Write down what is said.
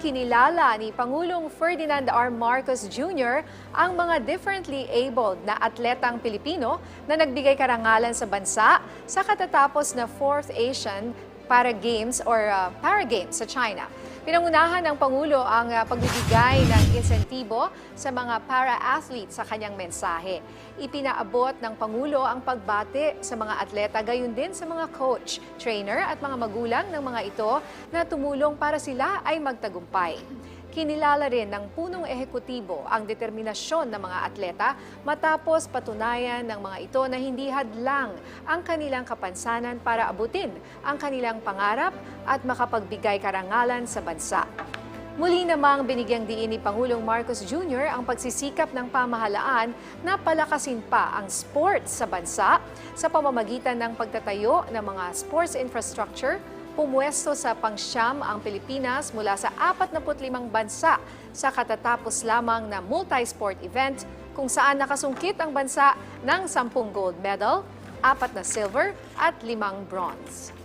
Kinilala ni Pangulong Ferdinand R. Marcos Jr. ang mga differently abled na atletang Pilipino na nagbigay karangalan sa bansa sa katatapos na 4th Asian Para Games or uh, Para Games sa China. Pinangunahan ng Pangulo ang uh, pagbibigay ng insentibo sa mga para-athletes sa kanyang mensahe. Ipinaabot ng Pangulo ang pagbate sa mga atleta gayon din sa mga coach, trainer at mga magulang ng mga ito na tumulong para sila ay magtagumpay. Kinilala rin ng punong ehekutibo ang determinasyon ng mga atleta matapos patunayan ng mga ito na hindi hadlang ang kanilang kapansanan para abutin ang kanilang pangarap at makapagbigay karangalan sa bansa. Muli namang binigyang diin ni Pangulong Marcos Jr. ang pagsisikap ng pamahalaan na palakasin pa ang sports sa bansa sa pamamagitan ng pagtatayo ng mga sports infrastructure Pumwesto sa pangsyam ang Pilipinas mula sa 45 bansa sa katatapos lamang na multi-sport event kung saan nakasungkit ang bansa ng 10 gold medal, 4 na silver at 5 bronze.